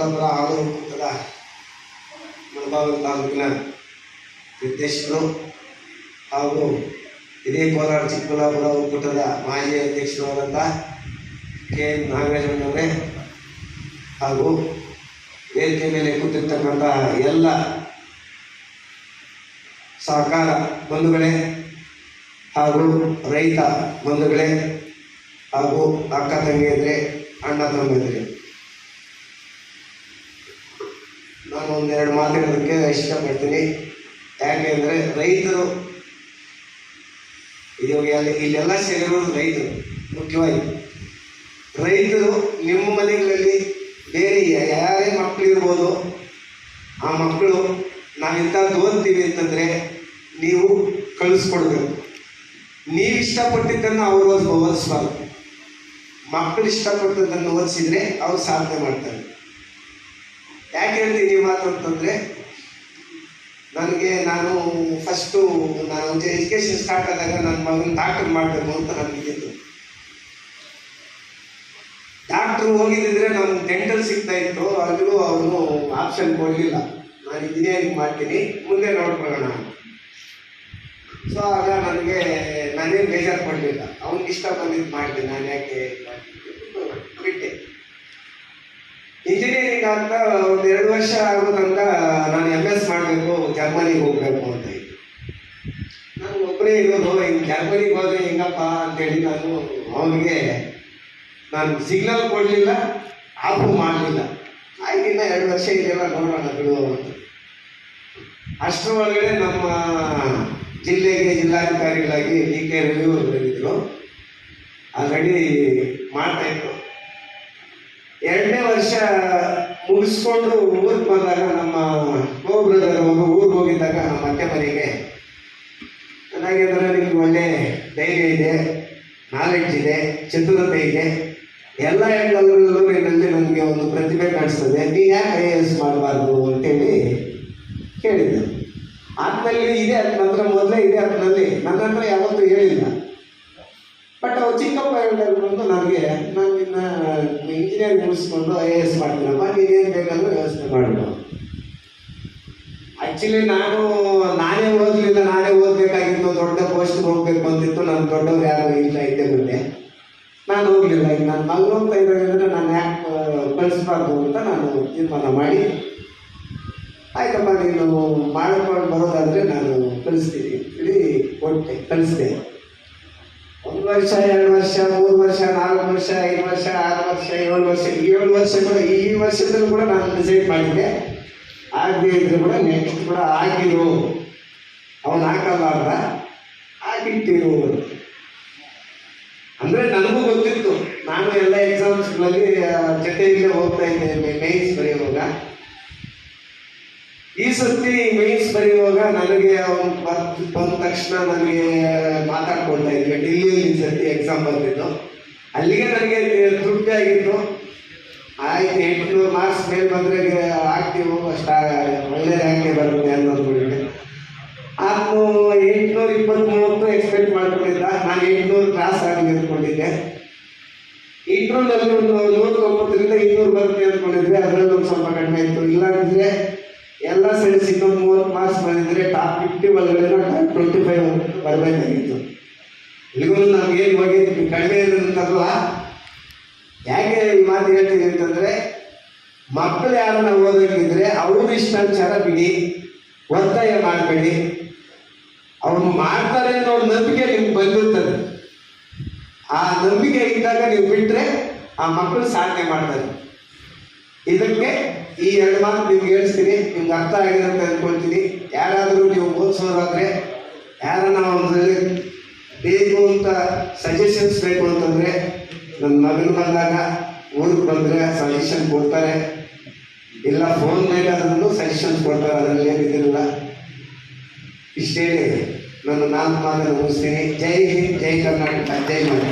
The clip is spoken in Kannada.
ಚಿಕ್ಕಬಳ್ಳಾಪುರ ಹಾಗೂ ಒಕ್ಕೂಟದ ಮುಳಬಾಗಿಲು ತಾಲೂಕಿನ ನಿರ್ದೇಶಕರು ಹಾಗೂ ಇದೇ ಕೋಲಾರ ಚಿಕ್ಕಬಳ್ಳಾಪುರ ಒಕ್ಕೂಟದ ಮಾಜಿ ಅಧ್ಯಕ್ಷರಾದಂಥ ಕೆ. ಎನ್ ನಾಗರಾಜಣ್ಣವರೇ ಹಾಗೂ ವೇದಿಕೆ ಮೇಲೆ ಕೂತಿರ್ತಕ್ಕಂಥ ಎಲ್ಲ ಸಹಕಾರ ಬಂಧುಗಳೇ ಹಾಗೂ ರೈತ ಬಂಧುಗಳೇ ಹಾಗೂ ಅಕ್ಕ ತಂಗಿಯಂದ್ರೆ, ಅಣ್ಣ ತಮ್ಮಂದ್ರೆ ನಾನು ಒಂದೆರಡು ಮಾತಾಡೋದಕ್ಕೆ ಇಷ್ಟಪಡ್ತೀನಿ. ಯಾಕೆಂದರೆ ರೈತರು ಇವಾಗ ಅಲ್ಲಿ ಇಲ್ಲೆಲ್ಲ ಸೇರಿರೋದು ರೈತರು, ಮುಖ್ಯವಾಗಿ. ರೈತರು ನಿಮ್ಮ ಮನೆಗಳಲ್ಲಿ ಬೇರೆ ಯಾರೇ ಮಕ್ಕಳು ಇರ್ಬೋದು, ಆ ಮಕ್ಕಳು ನಾವು ಇಂಥದ್ದು ಓದ್ತೀವಿ ಅಂತಂದರೆ ನೀವು ಕಳಿಸ್ಕೊಡ್ಬೇಕು. ನೀವು ಇಷ್ಟಪಟ್ಟಿದ್ದನ್ನು ಅವರು ಓದ್ ಓದಿಸ್ಬಾರ್ದು. ಮಕ್ಕಳು ಇಷ್ಟಪಟ್ಟದ್ದನ್ನು ಓದಿಸಿದರೆ ಅವ್ರು ಸಾಧನೆ ಮಾಡ್ತಾರೆ. ಯಾಕೆ ಹೇಳ್ತೀನಿ ಈ ಮಾತು ಅಂತಂದರೆ, ನನಗೆ ನಾನು ಫಸ್ಟು ನಾನು ಎಜುಕೇಷನ್ ಸ್ಟಾರ್ಟ್ ಆದಾಗ ನನ್ನ ಮಗನ ಡಾಕ್ಟರ್ ಮಾಡಬೇಕು ಅಂತ ನನಗೆ ಡಾಕ್ಟ್ರು ಹೋಗಿದ್ದಿದ್ರೆ ನಾನು ಡೆಂಟಲ್ ಸಿಗ್ತಾ ಇತ್ತು ಅಲ್ಲಿಗೂ ಅವನು ಆಪ್ಷನ್ ಕೊಡಲಿಲ್ಲ. ನಾನು ಇಂಜಿನಿಯರಿಂಗ್ ಮಾಡ್ತೀನಿ, ಮುಂದೆ ನೋಡ್ಕೊಳ್ಳೋಣ ಸೊ ಆಗ ನನಗೆ ನಾನೇನು ಬೇಜಾರು ಕೊಡಲಿಲ್ಲ ಅವ್ನಿಗೆ ಇಷ್ಟ ಬಂದಿದ್ದು ಮಾಡಿದೆ, ನಾನು ಯಾಕೆ ಇಂಜಿನಿಯರಿಂಗ್ ಅಂತ ಒಂದು ಎರಡು ವರ್ಷ ಆಗೋ ತನಕ ನಾನು ಎಂ ಎಸ್ ಮಾಡಬೇಕು ಜರ್ಮನಿಗೆ ಹೋಗಬೇಕು ಅಂತ ನಾನು ಒಬ್ಬರೇ ಇರೋದು ಹಿಂಗೆ ಜರ್ಮನಿಗೆ ಹೋದ್ರೆ ಹೆಂಗಪ್ಪ? ಅಂತೇಳಿ ನಾನು ಅವನಿಗೆ ನಾನು ಸಿಗ್ನಲ್ ಕೊಡಲಿಲ್ಲ ಆಫು ಮಾಡಲಿಲ್ಲ. ಆಯ್ತು ಎರಡು ವರ್ಷ ಇದೆಲ್ಲ ನೋಡೋಣ ಬಿಡು ಅಂತ. ಅಷ್ಟರ ಒಳಗಡೆ ನಮ್ಮ ಜಿಲ್ಲೆಗೆ ಜಿಲ್ಲಾಧಿಕಾರಿಗಳಾಗಿ ಡಿ ಕೆ ರವಿ ಅವರು ಬಂದಿದ್ರು. ಆಲ್ರೆಡಿ ಮಾಡ್ತಾ ಇದ್ರು. ಎರಡನೇ ವರ್ಷ ಮುಗಿಸ್ಕೊಂಡು ಊರಿಗೆ ಬಂದಾಗ ನಮ್ಮ ಬ್ರದರ್ ಅವರು ಊರಿಗೆ ಹೋಗಿದ್ದಾಗ ನಮ್ಮ ಅತ್ತೆ ಮನೆಗೆ. ಚೆನ್ನಾಗಿದ್ರೆ ನಿಮ್ಗೆ ಒಳ್ಳೆ ಧೈರ್ಯ ಇದೆ ನಾಲೆಡ್ಜ್ ಇದೆ, ಚತುರತೆ ಇದೆ. ಎಲ್ಲ ಹೆಣ್ಣಲ್ಲೂ ನಿನ್ನಲ್ಲಿ ನನಗೆ ಒಂದು ಪ್ರತಿಭೆ ಕಾಣಿಸ್ತದೆ. ನೀ ಯಾಕೆ ಐ ಎ ಎಸ್ ಮಾಡಬಾರ್ದು ಅಂತೇಳಿ ಕೇಳಿದ್ದೆ ಆತ್ಮಲ್ಲಿ ಇದೆ ನಂತರ ಮೊದಲೇ ಇದೆ ಆತ್ನಲ್ಲಿ ನನ್ನ ಹತ್ರ ಯಾವತ್ತೂ ಹೇಳಿಲ್ಲ. ಬಟ್ ಅವ್ರು ಚಿಕ್ಕಪ್ಪ ಹೇಳಿದಾಗ ಬಂದು ನನಗೆ, ನಾನು ನಿನ್ನ ಇಂಜಿನಿಯರ್ ಮುಗಿಸ್ಕೊಂಡು ಐ ಎ ಎಸ್ ಮಾಡ್ತೀನಪ್ಪ ನೀನೇನು ಬೇಕಾದ್ರೂ ವ್ಯವಸ್ಥೆ ಮಾಡಬೇಕು ಆ್ಯಕ್ಚುಲಿ ನಾನು, ನಾನೇ ಓದಲಿಲ್ಲ, ನಾನೇ ಓದಬೇಕಾಗಿತ್ತು, ದೊಡ್ಡ ಪೋಸ್ಟ್ಗೆ ಹೋಗ್ಬೇಕು ಅಂತಿತ್ತು. ನಾನು ದೊಡ್ಡವ್ರು ಯಾರು ಇಲ್ಲ, ಇದ್ದೆ ಮುಂದೆ. ನಾನು ಹೋಗಲಿಲ್ಲ, ಈಗ ನನ್ನ ಮಗನ ಅಂತ ಇರೋದ್ರಿಂದ ನಾನು ಯಾಕೆ ಕಳಿಸ್ಬಾರ್ದು ಅಂತ ನಾನು ತೀರ್ಮಾನ ಮಾಡಿ. ಆಯ್ತಪ್ಪ, ನೀನು ಮಾಡ್ಕೊಂಡು ಬರೋದಾದರೆ ನಾನು ಕಳಿಸ್ತೀನಿ. ಹೇಳಿ ಕೊಟ್ಟೆ ಕಳಿಸ್ದೆ. ಒಂದು ವರ್ಷ, ಎರಡು ವರ್ಷ, ಮೂರು ವರ್ಷ, ನಾಲ್ಕು ವರ್ಷ, ಐದು ವರ್ಷ, ಆರು ವರ್ಷ, ಏಳು ವರ್ಷ ಏಳು ವರ್ಷ ಕೂಡ ಈ ವರ್ಷದಲ್ಲೂ ಕೂಡ ನಾನು ಡಿಸೈಡ್ ಮಾಡಿದ್ದೆ. ಆಗದೆ ಇದ್ರು ಕೂಡ ನೆಕ್ಸ್ಟ್ ಕೂಡ ಆಗಿರು ಅವನು ಹಾಕಬಾರ್ದ. ಆಗಿಟ್ಟಿರು ಅಂದರೆ ನನಗೂ ಗೊತ್ತಿತ್ತು. ನಾನು ಎಲ್ಲ ಎಕ್ಸಾಮ್ಸ್ಗಳಲ್ಲಿ ಜೊತೆಯಲ್ಲೇ ಹೋಗ್ತಾ ಇದ್ದೆ ಮೇನ್ಸ್ ಬರೆಯುವಾಗ. ಈ ಸರ್ತಿ ಮೇನ್ಸ್ ಬರೆಯುವಾಗ ನನಗೆ ಅವನು ಬಂದ ತಕ್ಷಣ ನನಗೆ ಮಾತಾಡ್ಕೊಳ್ತಾ ಇದ್ವಿ ಡೆಲ್ಲಿಯಲ್ಲಿ ಈ ಸರ್ತಿ ಎಕ್ಸಾಮ್ ಬಂದಿದ್ದು. ಅಲ್ಲಿಗೆ ನನಗೆ ತೃಪ್ತಿ ಆಗಿತ್ತು. ಆಯ್ತು, ಎಂಟುನೂರು ಮಾರ್ಕ್ಸ್ ಮೇಲೆ ಬಂದರೆ ಆಗ್ತೀವಿ, ಅಷ್ಟ ಒಳ್ಳೆ ರ್ಯಾಂಕೇ ಬರುತ್ತೆ ಅನ್ನೋದು ಬಿಡಿ ನಾನು ಎಂಟುನೂರ ಮೂವತ್ತು ಎಕ್ಸ್ಪೆಕ್ಟ್ ಮಾಡ್ಕೊಂಡಿದ್ದ. ನಾನು ಎಂಟುನೂರು ಕ್ಲಾಸ್ ಆಗಿ ಅಂದ್ಕೊಂಡಿದ್ದೆ ಅಲ್ಲಿ ಒಂದು ನೂರ ತೊಂಬತ್ತರಿಂದ ಇನ್ನೂರು ಬರುತ್ತೆ ಅಂದ್ಕೊಂಡಿದ್ವಿ. ಅದರಲ್ಲಿ ಒಂದು ಸ್ವಲ್ಪ ಕಡಿಮೆ ಇತ್ತು. ಇಲ್ಲಾಂದ್ರೆ ಎಲ್ಲ ಸೇರಿಸಿ ಇನ್ನೊಂದು ಮೂವತ್ತು ಮಾರ್ಕ್ಸ್ ಬಂದಿದ್ರೆ ಟಾಪ್ ಫಿಫ್ಟಿ ಒಳಗಡೆ ಟಾಪ್ ಟ್ವೆಂಟಿ ಫೈವ್ ಬರಬೇಕಾಗಿತ್ತು ಇಲ್ಲಿಗೂ ನಮ್ಗೆ ಹೋಗಿದ್ದು ಕಡಿಮೆ ಇರೋದಂತಲ್ಲ, ಯಾಕೆ ಈ ಮಾತು ಹೇಳ್ತೀನಿ ಅಂತಂದ್ರೆ, ಮಕ್ಕಳು ಯಾರನ್ನ ಓದೋಕ್ಕಿದ್ರೆ ಅವ್ರ ಇಷ್ಟಾಚಾರ ಬಿಡಿ, ಒತ್ತಾಯ ಮಾಡಬೇಡಿ. ಅವ್ರು ಮಾಡ್ತಾರೆ ಅನ್ನೋ ನಂಬಿಕೆ ನಿಮ್ಗೆ ಬಂದಿರ್ತದೆ. ಆ ನಂಬಿಕೆ ಇದ್ದಾಗ ನೀವು ಬಿಟ್ಟರೆ ಆ ಮಕ್ಕಳು ಸಾಧನೆ ಮಾಡ್ತಾರೆ. ಇದಕ್ಕೆ ಈ ಎರಡು ಮಾತು ನಿಮ್ಗೆ ಹೇಳ್ತೀನಿ, ನಿಮ್ಗೆ ಅರ್ಥ ಆಗಿದೆ ಅಂತ ಅಂದ್ಕೊಳ್ತೀನಿ ಯಾರಾದರೂ ನೀವು ಓದಿಸೋದಾದ್ರೆ ಯಾರನ್ನ ಒಂದು ಬೇಕು ಅಂತ ಸಜೆಷನ್ಸ್ ಬೇಕು ಅಂತಂದರೆ ನನ್ನ ಮಗನ ಬಂದಾಗ ಊರಿಗೆ ಬಂದರೆ ಸಜೆಷನ್ ಕೊಡ್ತಾರೆ. ಇಲ್ಲ ಫೋನ್ ಬೇಕಾದ್ರೂ ಸಜೆಷನ್ಸ್ ಕೊಡ್ತಾರೆ, ಅದರಲ್ಲಿ ಏನಿದಿರಲ್ಲ. ಇಷ್ಟೇ ನನ್ನ ನಾಲ್ಕು ಮಾತನ್ನು ಮುಗಿಸ್ತೀನಿ. ಜೈ ಹಿಂದ್, ಜೈ ಕರ್ನಾಟಕ, ಜೈ ಮಾಡಿ